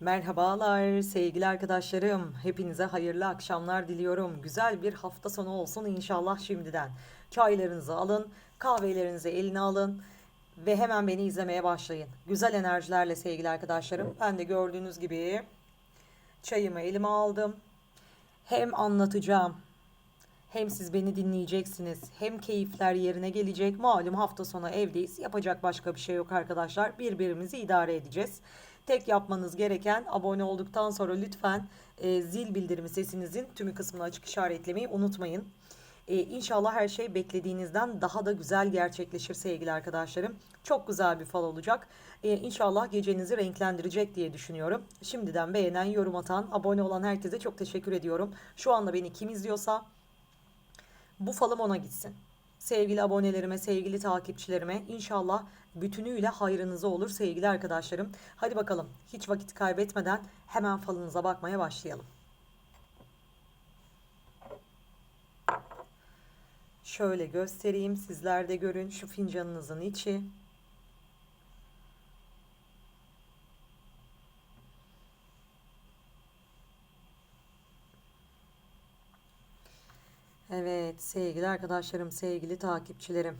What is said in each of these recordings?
Merhabalar sevgili arkadaşlarım. Hepinize hayırlı akşamlar diliyorum. Güzel bir hafta sonu olsun inşallah şimdiden. Çaylarınızı alın, kahvelerinizi eline alın ve hemen beni izlemeye başlayın. Güzel enerjilerle sevgili arkadaşlarım. Ben de gördüğünüz gibi çayımı elime aldım. Hem anlatacağım, hem siz beni dinleyeceksiniz. Hem keyifler yerine gelecek. Malum hafta sonu evdeyiz. Yapacak başka bir şey yok arkadaşlar. Birbirimizi idare edeceğiz. Tek yapmanız gereken abone olduktan sonra lütfen e, zil bildirimi sesinizin tümü kısmını açık işaretlemeyi unutmayın. E, inşallah her şey beklediğinizden daha da güzel gerçekleşir sevgili arkadaşlarım. Çok güzel bir fal olacak. E, inşallah gecenizi renklendirecek diye düşünüyorum. Şimdiden beğenen, yorum atan, abone olan herkese çok teşekkür ediyorum. Şu anda beni kim izliyorsa bu falım ona gitsin. Sevgili abonelerime, sevgili takipçilerime inşallah bütünüyle hayrınıza olur sevgili arkadaşlarım. Hadi bakalım hiç vakit kaybetmeden hemen falınıza bakmaya başlayalım. Şöyle göstereyim sizler de görün şu fincanınızın içi. Evet sevgili arkadaşlarım, sevgili takipçilerim.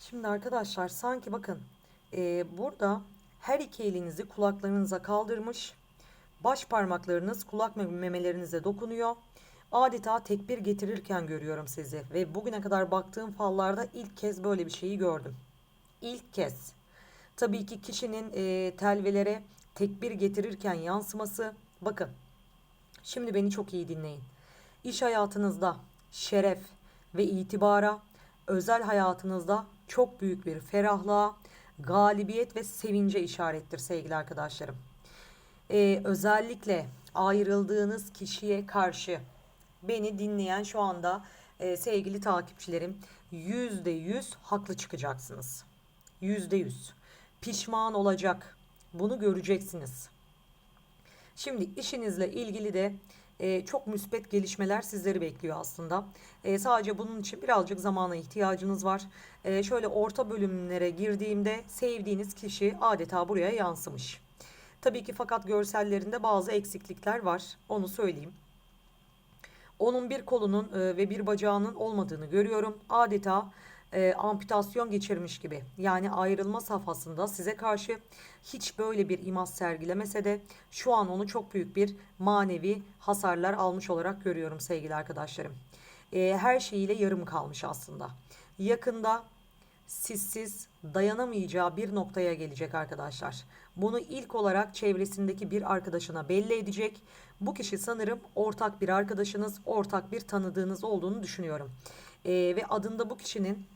Şimdi arkadaşlar sanki bakın e, burada her iki elinizi kulaklarınıza kaldırmış. Baş parmaklarınız kulak memelerinize dokunuyor. Adeta tekbir getirirken görüyorum sizi. Ve bugüne kadar baktığım fallarda ilk kez böyle bir şeyi gördüm. İlk kez. Tabii ki kişinin e, telvelere tekbir getirirken yansıması. Bakın Şimdi beni çok iyi dinleyin. İş hayatınızda şeref ve itibara, özel hayatınızda çok büyük bir ferahlığa, galibiyet ve sevince işarettir sevgili arkadaşlarım. Ee, özellikle ayrıldığınız kişiye karşı beni dinleyen şu anda e, sevgili takipçilerim yüzde yüz haklı çıkacaksınız. Yüzde yüz. Pişman olacak. Bunu göreceksiniz. Şimdi işinizle ilgili de e, çok müspet gelişmeler sizleri bekliyor aslında. E, sadece bunun için birazcık zamana ihtiyacınız var. E, şöyle orta bölümlere girdiğimde sevdiğiniz kişi adeta buraya yansımış. Tabii ki fakat görsellerinde bazı eksiklikler var. Onu söyleyeyim. Onun bir kolunun e, ve bir bacağının olmadığını görüyorum. Adeta e, amputasyon geçirmiş gibi. Yani ayrılma safhasında size karşı hiç böyle bir imaz sergilemese de şu an onu çok büyük bir manevi hasarlar almış olarak görüyorum sevgili arkadaşlarım. E, her şeyiyle yarım kalmış aslında. Yakında sizsiz dayanamayacağı bir noktaya gelecek arkadaşlar. Bunu ilk olarak çevresindeki bir arkadaşına belli edecek. Bu kişi sanırım ortak bir arkadaşınız, ortak bir tanıdığınız olduğunu düşünüyorum. Ee, ve adında bu kişinin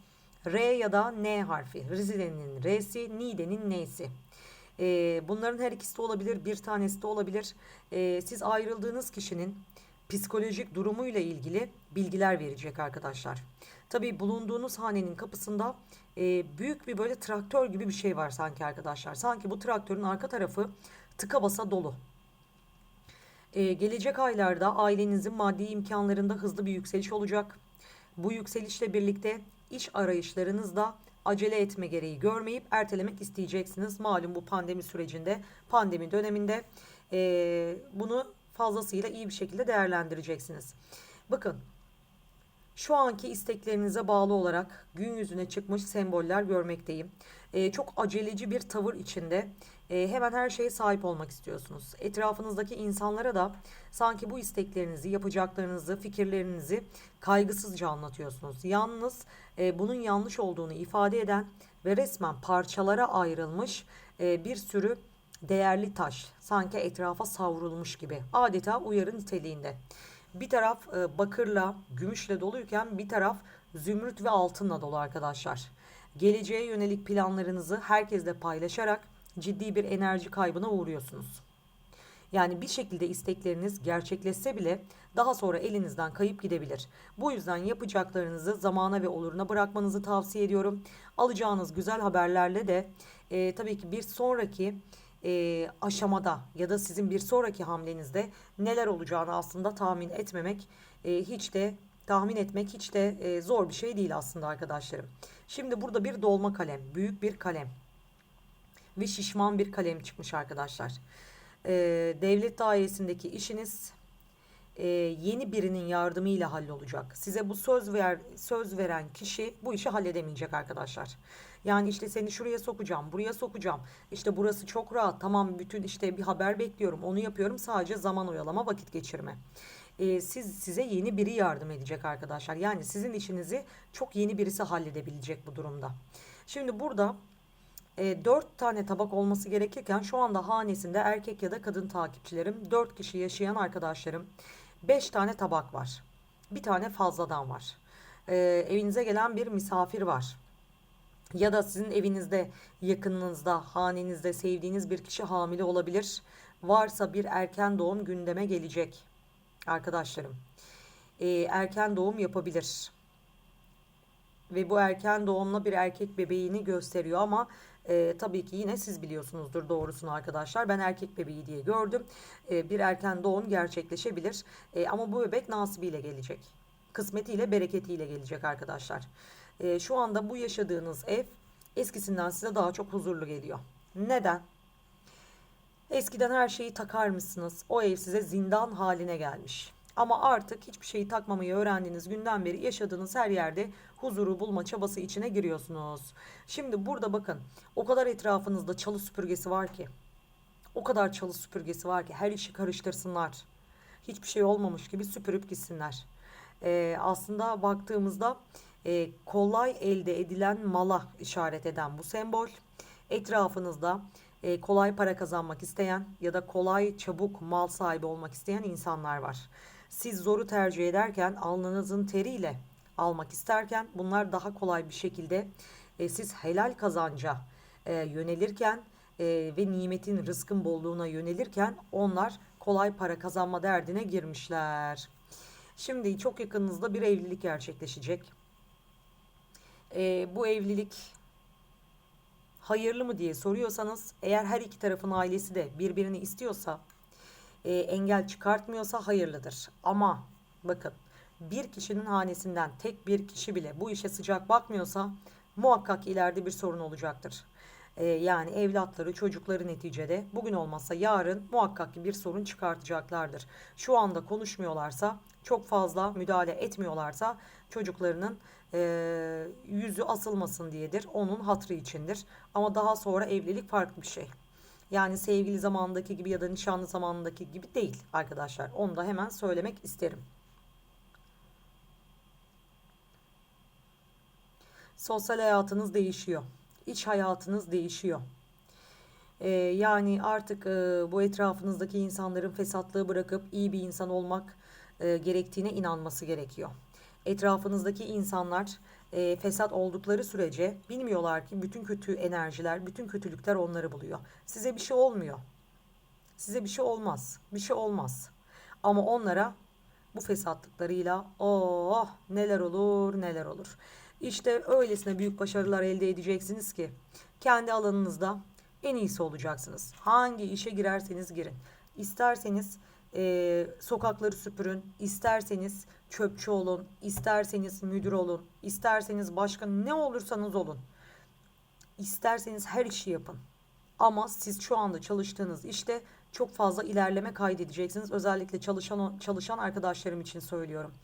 R ya da N harfi. Rize'nin R'si, Niğde'nin N'si. Ee, bunların her ikisi de olabilir, bir tanesi de olabilir. Ee, siz ayrıldığınız kişinin psikolojik durumuyla ilgili bilgiler verecek arkadaşlar. Tabii bulunduğunuz hanenin kapısında e, büyük bir böyle traktör gibi bir şey var sanki arkadaşlar. Sanki bu traktörün arka tarafı tıka basa dolu. Ee, gelecek aylarda ailenizin maddi imkanlarında hızlı bir yükseliş olacak. Bu yükselişle birlikte iş arayışlarınızda acele etme gereği görmeyip ertelemek isteyeceksiniz. Malum bu pandemi sürecinde, pandemi döneminde e, bunu fazlasıyla iyi bir şekilde değerlendireceksiniz. Bakın şu anki isteklerinize bağlı olarak gün yüzüne çıkmış semboller görmekteyim. Ee, çok aceleci bir tavır içinde e, hemen her şeye sahip olmak istiyorsunuz. Etrafınızdaki insanlara da sanki bu isteklerinizi, yapacaklarınızı, fikirlerinizi kaygısızca anlatıyorsunuz. Yalnız e, bunun yanlış olduğunu ifade eden ve resmen parçalara ayrılmış e, bir sürü değerli taş sanki etrafa savrulmuş gibi adeta uyarı niteliğinde. Bir taraf e, bakırla, gümüşle doluyken bir taraf zümrüt ve altınla dolu arkadaşlar. Geleceğe yönelik planlarınızı herkesle paylaşarak ciddi bir enerji kaybına uğruyorsunuz. Yani bir şekilde istekleriniz gerçekleşse bile daha sonra elinizden kayıp gidebilir. Bu yüzden yapacaklarınızı zamana ve oluruna bırakmanızı tavsiye ediyorum. Alacağınız güzel haberlerle de e, tabii ki bir sonraki e, aşamada ya da sizin bir sonraki hamlenizde neler olacağını aslında tahmin etmemek e, hiç de tahmin etmek hiç de e, zor bir şey değil aslında arkadaşlarım. Şimdi burada bir dolma kalem, büyük bir kalem. ve şişman bir kalem çıkmış arkadaşlar. Ee, devlet dairesindeki işiniz e, yeni birinin yardımıyla hallolacak. Size bu söz ver söz veren kişi bu işi halledemeyecek arkadaşlar. Yani işte seni şuraya sokacağım, buraya sokacağım. İşte burası çok rahat. Tamam bütün işte bir haber bekliyorum. Onu yapıyorum. Sadece zaman oyalama, vakit geçirme. Ee, siz size yeni biri yardım edecek arkadaşlar. Yani sizin işinizi çok yeni birisi halledebilecek bu durumda. Şimdi burada e, 4 tane tabak olması gerekirken şu anda hanesinde erkek ya da kadın takipçilerim, 4 kişi yaşayan arkadaşlarım 5 tane tabak var. Bir tane fazladan var. E, evinize gelen bir misafir var. Ya da sizin evinizde, yakınınızda, hanenizde sevdiğiniz bir kişi hamile olabilir. Varsa bir erken doğum gündeme gelecek arkadaşlarım. E, erken doğum yapabilir. Ve bu erken doğumla bir erkek bebeğini gösteriyor ama e, tabii ki yine siz biliyorsunuzdur doğrusunu arkadaşlar. Ben erkek bebeği diye gördüm. E, bir erken doğum gerçekleşebilir. E, ama bu bebek nasibiyle gelecek. Kısmetiyle, bereketiyle gelecek arkadaşlar. E, şu anda bu yaşadığınız ev eskisinden size daha çok huzurlu geliyor. Neden? Eskiden her şeyi takar mısınız? O ev size zindan haline gelmiş. Ama artık hiçbir şeyi takmamayı öğrendiğiniz günden beri yaşadığınız her yerde huzuru bulma çabası içine giriyorsunuz. Şimdi burada bakın o kadar etrafınızda çalı süpürgesi var ki. O kadar çalı süpürgesi var ki her işi karıştırsınlar. Hiçbir şey olmamış gibi süpürüp gitsinler. Ee, aslında baktığımızda e, kolay elde edilen mala işaret eden bu sembol. Etrafınızda e, kolay para kazanmak isteyen ya da kolay çabuk mal sahibi olmak isteyen insanlar var. Siz zoru tercih ederken alnınızın teriyle almak isterken bunlar daha kolay bir şekilde e, siz helal kazanca e, yönelirken e, ve nimetin rızkın bolluğuna yönelirken onlar kolay para kazanma derdine girmişler. Şimdi çok yakınınızda bir evlilik gerçekleşecek. E, bu evlilik hayırlı mı diye soruyorsanız eğer her iki tarafın ailesi de birbirini istiyorsa e, engel çıkartmıyorsa hayırlıdır. Ama bakın bir kişinin hanesinden tek bir kişi bile bu işe sıcak bakmıyorsa muhakkak ileride bir sorun olacaktır. E, yani evlatları, çocukları neticede bugün olmazsa yarın muhakkak ki bir sorun çıkartacaklardır. Şu anda konuşmuyorlarsa, çok fazla müdahale etmiyorlarsa çocuklarının e, yüzü asılmasın diyedir. Onun hatrı içindir. Ama daha sonra evlilik farklı bir şey. Yani sevgili zamandaki gibi ya da nişanlı zamandaki gibi değil arkadaşlar. Onu da hemen söylemek isterim. Sosyal hayatınız değişiyor. İç hayatınız değişiyor. Ee, yani artık e, bu etrafınızdaki insanların fesatlığı bırakıp iyi bir insan olmak e, gerektiğine inanması gerekiyor. Etrafınızdaki insanlar e, fesat oldukları sürece bilmiyorlar ki bütün kötü enerjiler, bütün kötülükler onları buluyor. Size bir şey olmuyor. Size bir şey olmaz. Bir şey olmaz. Ama onlara bu fesatlıklarıyla oh neler olur neler olur. İşte öylesine büyük başarılar elde edeceksiniz ki kendi alanınızda en iyisi olacaksınız. Hangi işe girerseniz girin. İsterseniz e, sokakları süpürün, isterseniz çöpçü olun, isterseniz müdür olun, isterseniz başkan ne olursanız olun. İsterseniz her işi yapın. Ama siz şu anda çalıştığınız işte çok fazla ilerleme kaydedeceksiniz. Özellikle çalışan çalışan arkadaşlarım için söylüyorum.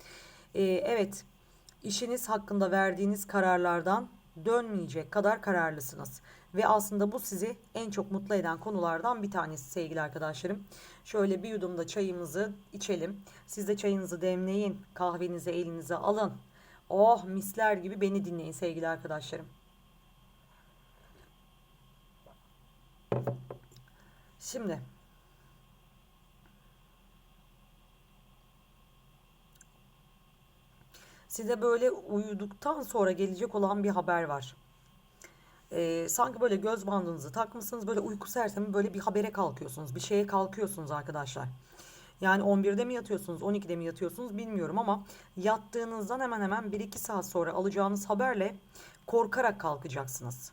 Ee, evet, işiniz hakkında verdiğiniz kararlardan dönmeyecek kadar kararlısınız. Ve aslında bu sizi en çok mutlu eden konulardan bir tanesi sevgili arkadaşlarım. Şöyle bir yudum da çayımızı içelim. Siz de çayınızı demleyin, kahvenizi elinize alın. Oh misler gibi beni dinleyin sevgili arkadaşlarım. Şimdi size böyle uyuduktan sonra gelecek olan bir haber var. Ee, sanki böyle göz bandınızı takmışsınız böyle uyku sersemi böyle bir habere kalkıyorsunuz. Bir şeye kalkıyorsunuz arkadaşlar. Yani 11'de mi yatıyorsunuz 12'de mi yatıyorsunuz bilmiyorum ama yattığınızdan hemen hemen 1-2 saat sonra alacağınız haberle korkarak kalkacaksınız.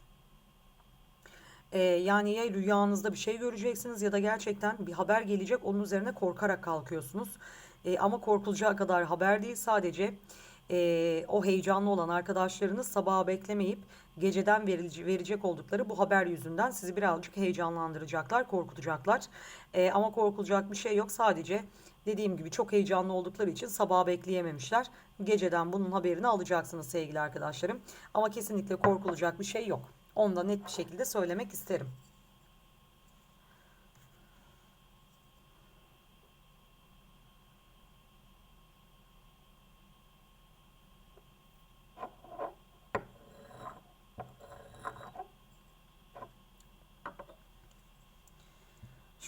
Ee, yani ya rüyanızda bir şey göreceksiniz ya da gerçekten bir haber gelecek onun üzerine korkarak kalkıyorsunuz. Ee, ama korkulacağı kadar haber değil sadece e, o heyecanlı olan arkadaşlarınız sabaha beklemeyip geceden verici, verecek oldukları bu haber yüzünden sizi birazcık heyecanlandıracaklar, korkutacaklar. E, ama korkulacak bir şey yok. Sadece dediğim gibi çok heyecanlı oldukları için sabaha bekleyememişler. Geceden bunun haberini alacaksınız sevgili arkadaşlarım. Ama kesinlikle korkulacak bir şey yok. Onu da net bir şekilde söylemek isterim.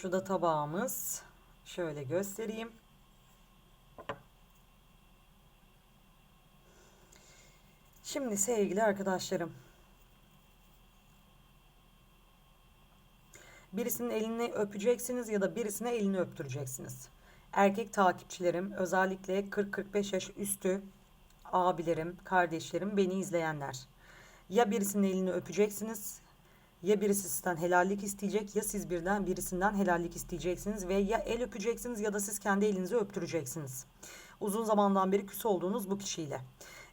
Şu da tabağımız. Şöyle göstereyim. Şimdi sevgili arkadaşlarım. Birisinin elini öpeceksiniz ya da birisine elini öptüreceksiniz. Erkek takipçilerim özellikle 40-45 yaş üstü abilerim, kardeşlerim, beni izleyenler. Ya birisinin elini öpeceksiniz ya birisi sizden helallik isteyecek ya siz birden birisinden helallik isteyeceksiniz ve ya el öpeceksiniz ya da siz kendi elinizi öptüreceksiniz. Uzun zamandan beri küs olduğunuz bu kişiyle.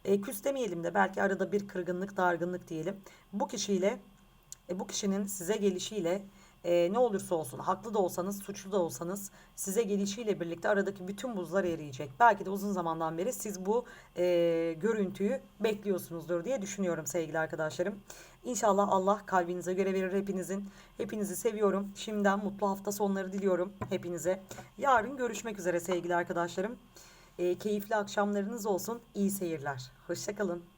E, küs demeyelim de belki arada bir kırgınlık, dargınlık diyelim. Bu kişiyle, e, bu kişinin size gelişiyle e, ne olursa olsun haklı da olsanız suçlu da olsanız size gelişiyle birlikte aradaki bütün buzlar eriyecek. Belki de uzun zamandan beri siz bu e, görüntüyü bekliyorsunuzdur diye düşünüyorum sevgili arkadaşlarım. İnşallah Allah kalbinize göre verir hepinizin. Hepinizi seviyorum. Şimdiden mutlu hafta sonları diliyorum hepinize. Yarın görüşmek üzere sevgili arkadaşlarım. E, keyifli akşamlarınız olsun. İyi seyirler. Hoşçakalın.